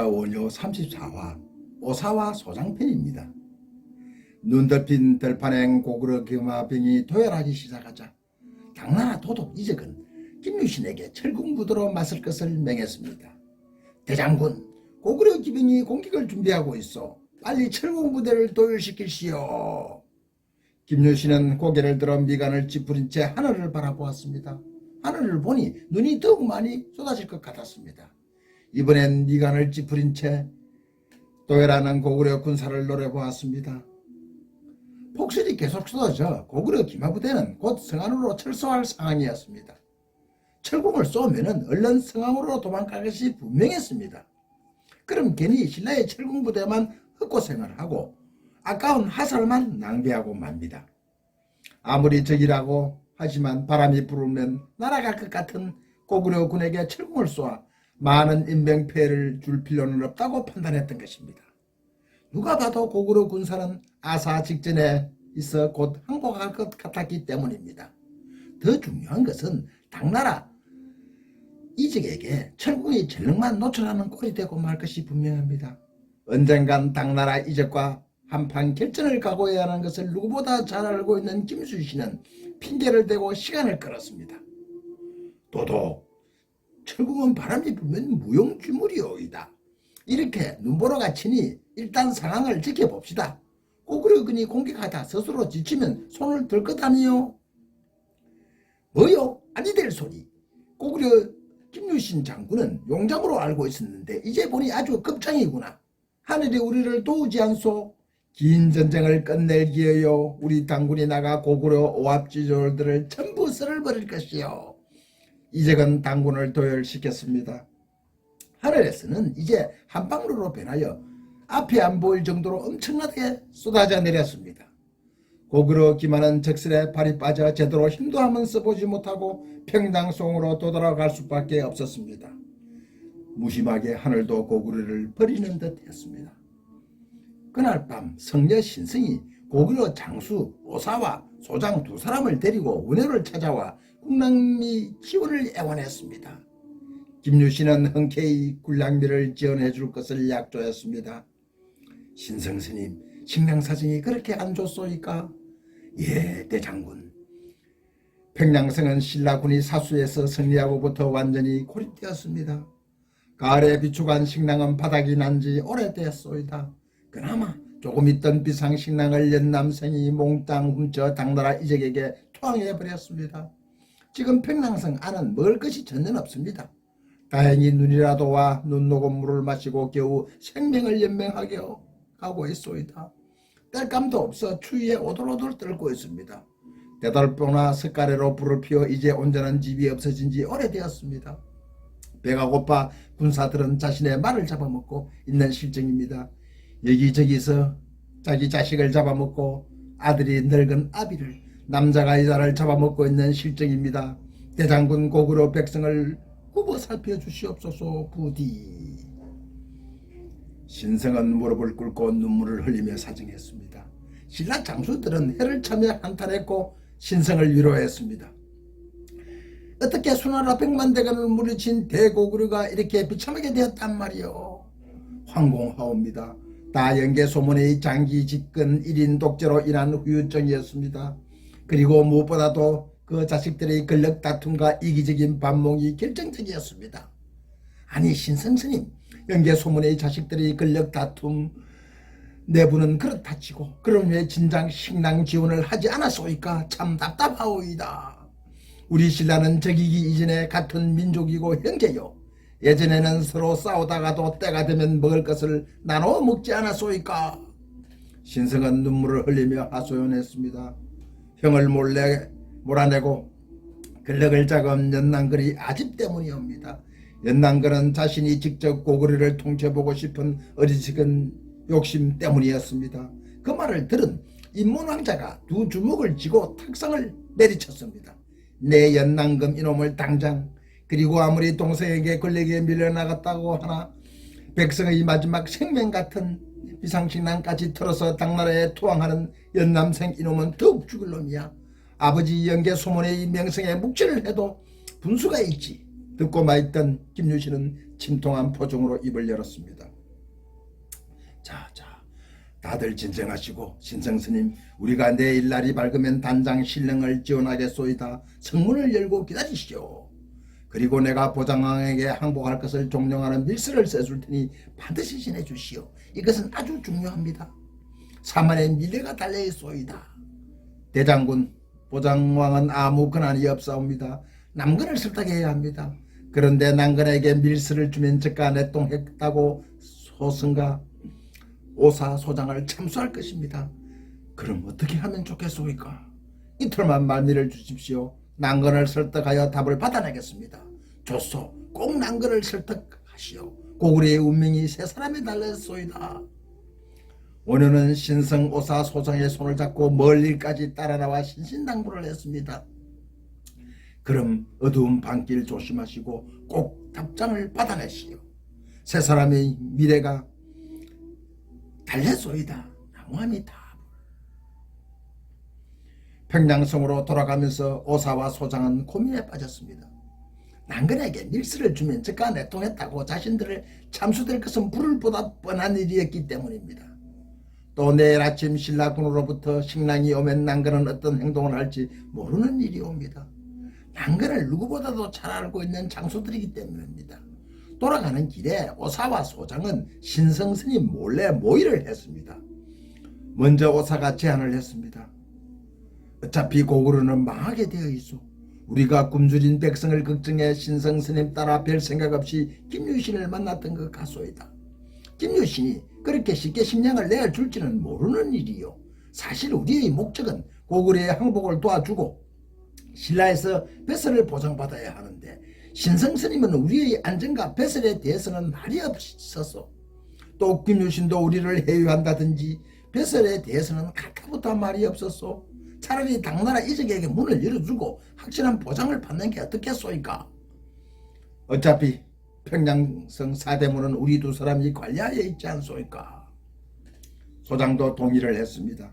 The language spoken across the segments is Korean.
작가 원효 34화 오사와 소장편입니다. 눈 덮인 들판행 고구려 금화병이 도열하기 시작하자 당나라 도독 이적은 김유신에게 철궁부도로 맞설 것을 명했습니다. 대장군, 고구려 기병이 공격을 준비하고 있어 빨리 철궁부대를 도열시킬시오. 김유신은 고개를 들어 미간을 찌푸린 채 하늘을 바라보았습니다. 하늘을 보니 눈이 더욱 많이 쏟아질 것 같았습니다. 이번엔 미간을 찌푸린 채 도열하는 고구려 군사를 노려보았습니다. 폭설이 계속 쏟아져 고구려 기마부대는 곧 성안으로 철수할 상황이었습니다. 철궁을 쏘면은 얼른 성안으로 도망갈 것이 분명했습니다. 그럼 괜히 신라의 철궁부대만 헛고생을 하고 아까운 화살만 낭비하고 맙니다. 아무리 적이라고 하지만 바람이 불으면 날아갈 것 같은 고구려 군에게 철궁을 쏘아 많은 인명피해를 줄 필요는 없다고 판단했던 것입니다. 누가 봐도 고구려 군사는 아사 직전에 있어 곧 항복할 것 같았기 때문입니다. 더 중요한 것은 당나라 이적에게 철궁이 전력만 노출하는 꼴이 되고 말 것이 분명합니다. 언젠간 당나라 이적과 한판 결전을 각오해야 하는 것을 누구보다 잘 알고 있는 김수 씨는 핑계를 대고 시간을 끌었습니다. 도도 철궁은 바람이 불면 무용지물이오이다. 이렇게 눈보라가 치니 일단 상황을 지켜봅시다. 고구려군이 공격하다 스스로 지치면 손을 들 것 아니요? 뭐요? 아니 될 소리. 고구려 김유신 장군은 용장으로 알고 있었는데 이제 보니 아주 급장이구나. 하늘이 우리를 도우지 않소. 긴 전쟁을 끝낼 기회요. 우리 당군이 나가 고구려 오합지졸들을 전부 쓸어버릴 것이요. 이제건 당군을 도열시켰습니다. 하늘에서는 이제 한방로로 변하여 앞이 안 보일 정도로 엄청나게 쏟아져 내렸습니다. 고구려 기만은 적설에 발이 빠져 제대로 힘도 한번 써보지 못하고 평당송으로 도달아갈 수밖에 없었습니다. 무심하게 하늘도 고구려를 버리는 듯 했습니다. 그날 밤 성녀 신승이 고구려 장수 오사와 소장 두 사람을 데리고 운해를 찾아와 국랑미 지원을 애원했습니다. 김유신은 흔쾌히 군량미를 지원해 줄 것을 약조했습니다. 신성스님, 식량사정이 그렇게 안 좋소이까? 예, 대장군. 평양성은 신라군이 사수에서 승리하고부터 완전히 고립되었습니다. 가을에 비축한 식량은 바닥이 난 지 오래되었소이다. 그나마 조금 있던 비상식량을 연남생이 몽땅 훔쳐 당나라 이적에게 투항해버렸습니다. 지금 평양성 안은 먹을 것이 전혀 없습니다. 다행히 눈이라도 와 눈 녹은 물을 마시고 겨우 생명을 연명하게 가고 있소이다. 뗄감도 없어 추위에 오돌오돌 떨고 있습니다. 대달보나 석가래로 불을 피워 이제 온전한 집이 없어진 지 오래되었습니다. 배가 고파 군사들은 자신의 말을 잡아먹고 있는 실정입니다. 여기저기서 자기 자식을 잡아먹고 아들이 늙은 아비를 남자가 여자를 잡아먹고 있는 실정입니다. 대장군 고구려 백성을 굽어 살펴 주시옵소서 부디. 신성은 무릎을 꿇고 눈물을 흘리며 사정했습니다. 신라 장수들은 해를 참여 한탄했고 신성을 위로했습니다. 어떻게 수나라 백만 대간을 물리친 대고구려가 이렇게 비참하게 되었단 말이오. 황공하옵니다. 다연계 소문의 장기 집권 1인 독재로 인한 후유증이었습니다. 그리고 무엇보다도 그 자식들의 권력 다툼과 이기적인 반목이 결정적이었습니다. 아니 신성스님 연계 소문의 자식들의 권력 다툼 내부는 그렇다 치고 그럼 왜 진작 식량 지원을 하지 않았소이까 참 답답하오이다. 우리 신라는 적이기 이전에 같은 민족이고 형제요. 예전에는 서로 싸우다가도 때가 되면 먹을 것을 나눠 먹지 않았소이까. 신성은 눈물을 흘리며 하소연했습니다. 형을 몰래 몰아내고 근력을 잡은 연난글이 아집 때문이옵니다. 연난글은 자신이 직접 고구려를 통째보고 싶은 어리석은 욕심 때문이었습니다. 그 말을 들은 인문왕자가 두 주먹을 쥐고 탁상을 내리쳤습니다. 내 연난금 이놈을 당장 그리고 아무리 동생에게 권력에 밀려나갔다고 하나 백성의 마지막 생명 같은 비상식량까지 털어서 당나라에 투항하는 연남생 이놈은 더욱 죽을 놈이야. 아버지 연계 소문의 명성에 묵지를 해도 분수가 있지. 듣고 마있던 김유신은 침통한 표정으로 입을 열었습니다. 자, 자. 다들 진정하시고 신성스님 우리가 내일 날이 밝으면 단장 신령을 지원하겠소이다. 성문을 열고 기다리시오. 그리고 내가 보장왕에게 항복할 것을 종령하는 밀서를 써줄 테니 반드시 지내 주시오. 이것은 아주 중요합니다. 사만의 미래가 달려있소이다. 대장군, 보장왕은 아무 권한이 없사옵니다. 남근을 설득 해야 합니다. 그런데 남근에게 밀서를 주면 즉가 내통했다고 소승과 오사 소장을 참수할 것입니다. 그럼 어떻게 하면 좋겠소이까? 이틀만 말미를 주십시오. 난건을 설득하여 답을 받아내겠습니다. 좋소. 꼭 난건을 설득하시오. 고구려의 운명이 세 사람에 달렸소이다. 원효는 신성 오사 소장의 손을 잡고 멀리까지 따라 나와 신신당부를 했습니다. 그럼 어두운 밤길 조심하시고 꼭 답장을 받아내시오. 세 사람의 미래가 달렸소이다. 나무함이다. 평양성으로 돌아가면서 오사와 소장은 고민에 빠졌습니다. 난근에게 밀수를 주면 즉가 내통했다고 자신들을 참수될 것은 불을 보다 뻔한 일이었기 때문입니다. 또 내일 아침 신라군으로부터 식량이 오면 난근은 어떤 행동을 할지 모르는 일이 옵니다. 난근을 누구보다도 잘 알고 있는 장수들이기 때문입니다. 돌아가는 길에 오사와 소장은 신성스님 몰래 모의를 했습니다. 먼저 오사가 제안을 했습니다. 어차피 고구려는 망하게 되어 있어. 우리가 굶주린 백성을 걱정해 신성 스님 따라 별 생각 없이 김유신을 만났던 것 같소이다. 김유신이 그렇게 쉽게 식량을 내어 줄지는 모르는 일이요. 사실 우리의 목적은 고구려의 항복을 도와주고 신라에서 배설을 보장받아야 하는데 신성 스님은 우리의 안전과 배설에 대해서는 말이 없어서 또 김유신도 우리를 해유한다든지 배설에 대해서는 가까부터 말이 없었소. 차라리 당나라 이적에게 문을 열어주고 확실한 보장을 받는 게 어떻겠소이까? 어차피 평양성 사대문은 우리 두 사람이 관리하에 있지 않소이까? 소장도 동의를 했습니다.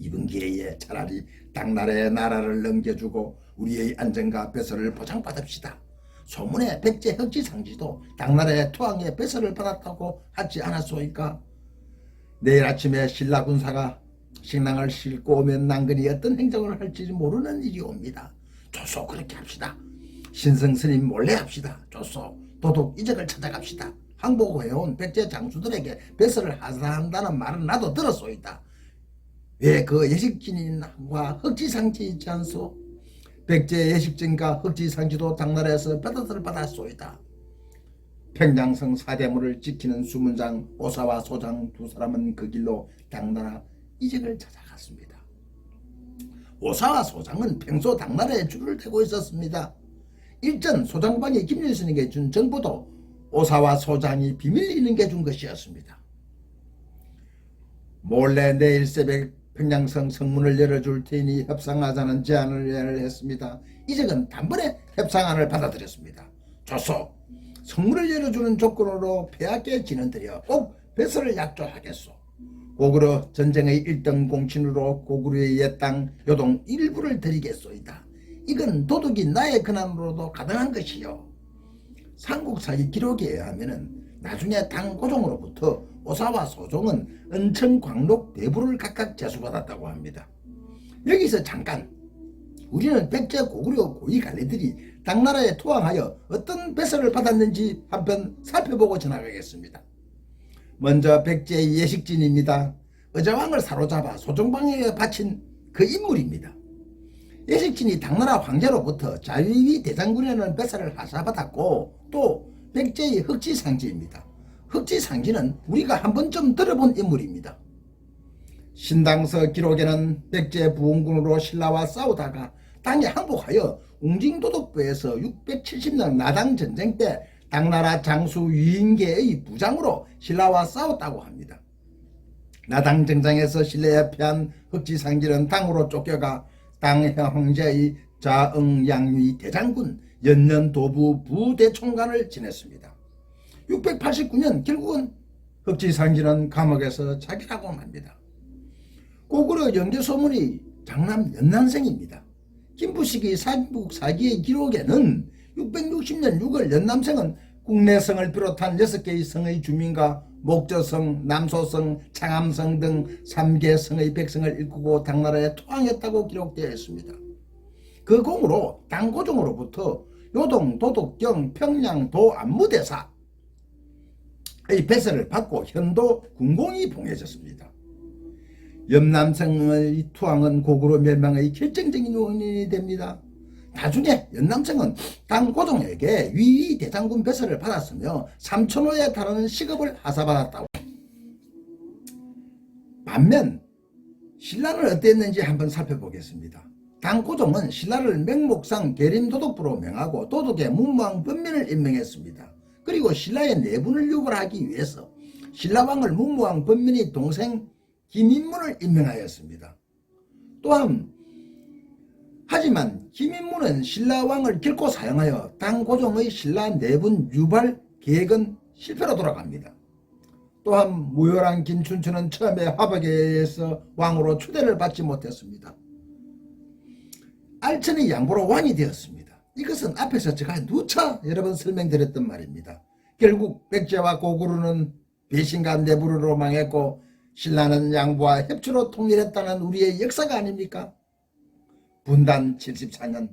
이번 기회에 차라리 당나라의 나라를 넘겨주고 우리의 안전과 배설을 보장받읍시다. 소문에 백제 흑지상지도 당나라의 투항에 배설을 받았다고 하지 않았소이까? 내일 아침에 신라 군사가 식량을 싣고 오면 난근이 어떤 행동을 할지 모르는 일이 옵니다. 좋소 그렇게 합시다. 신성 스님 몰래 합시다. 좋소 도둑 이적을 찾아갑시다. 항복해온 백제 장수들에게 배설을 하사한다는 말은 나도 들었소이다. 왜 그 예식진과 흑지상지 있지 않소? 백제 예식진과 흑지상지도 당나라에서 배달을 받았소이다. 평양성 사대문을 지키는 수문장 오사와 소장 두 사람은 그 길로 당나라 이적을 찾아갔습니다. 오사와 소장은 평소 당나라에 줄을 대고 있었습니다. 일전 소장방이 김일순에게 준 정보도 오사와 소장이 비밀 있는 게 준 것이었습니다. 몰래 내일 새벽 평양성 성문을 열어줄 테니 협상하자는 제안을 했습니다. 이적은 단번에 협상안을 받아들였습니다. 좋소. 성문을 열어주는 조건으로 폐하께 진언드려 꼭 배설을 약조하겠소. 고구려 전쟁의 일등 공신으로 고구려의 옛 땅 요동 일부를 드리겠소이다. 이건 도둑이 나의 근한으로도 가능한 것이요. 삼국사기 기록에 의하면은 나중에 당 고종으로부터 오사와 소종은 은천 광록 대부를 각각 제수받았다고 합니다. 여기서 잠깐 우리는 백제 고구려 고위 관리들이 당나라에 투항하여 어떤 배설을 받았는지 한편 살펴보고 지나가겠습니다. 먼저 백제의 예식진입니다. 의자왕을 사로잡아 소정방에게 바친 그 인물입니다. 예식진이 당나라 황제로부터 자위위 대장군이라는 배설을 하사받았고 또 백제의 흑지상지입니다. 흑지상지는 우리가 한 번쯤 들어본 인물입니다. 신당서 기록에는 백제 부흥군으로 신라와 싸우다가 당에 항복하여 웅징도독부에서 670년 나당 전쟁 때 당나라 장수 유인계의 부장으로 신라와 싸웠다고 합니다. 나당 전쟁에서 신라에 패한 흑지상지는 당으로 쫓겨가 당의 황제의 자응양위 대장군 연년도부 부대총관을 지냈습니다. 689년 결국은 흑지상지는 감옥에서 자결하고 맙니다. 고구려 영재소문이 장남 연남생입니다. 김부식이 삼국 사기의 기록에는 660년 6월 연남생은 국내성을 비롯한 6개의 성의 주민과 목저성, 남소성, 창암성 등 3개 성의 백성을 일구고 당나라에 투항했다고 기록되어 있습니다. 그 공으로 당고종으로부터 요동, 도덕경, 평양, 도, 안무대사의 배설을 받고 현도 군공이 봉해졌습니다. 염남성의 투항은 고구려 멸망의 결정적인 원인이 됩니다. 나중에 연남성은 당고종에게 위위 대장군 배설을 받았으며 삼천호에 달하는 시급을 하사받았다고. 반면 신라는 어땠는지 한번 살펴보겠습니다. 당고종은 신라를 맹목상 계림도독부로 명하고 도독의 문무왕 번민을 임명했습니다. 그리고 신라의 내분을 유발하기 위해서 신라왕을 문무왕 번민의 동생 김인문을 임명하였습니다. 또한 하지만 김인문은 신라왕을 결코 사용하여 당고종의 신라 내분 유발 계획은 실패로 돌아갑니다. 또한 무열한 김춘추는 처음에 화백에 의해서 왕으로 초대를 받지 못했습니다. 알천의 양보로 왕이 되었습니다. 이것은 앞에서 제가 누차 여러 번 설명드렸던 말입니다. 결국 백제와 고구려는 배신과 내부로 망했고 신라는 양보와 협조로 통일했다는 우리의 역사가 아닙니까? 분단 74년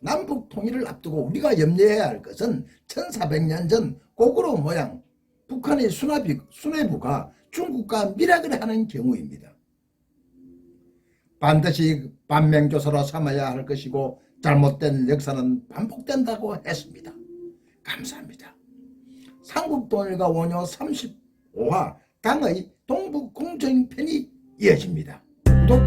남북 통일을 앞두고 우리가 염려해야 할 것은 1400년 전 고구려 모양 북한의 수나비, 수뇌부가 중국과 밀약을 하는 경우입니다. 반드시 반명조사로 삼아야 할 것이고 잘못된 역사는 반복된다고 했습니다. 감사합니다. 삼국통일과 원효 35화 당의 동북공정편이 이어집니다. 구독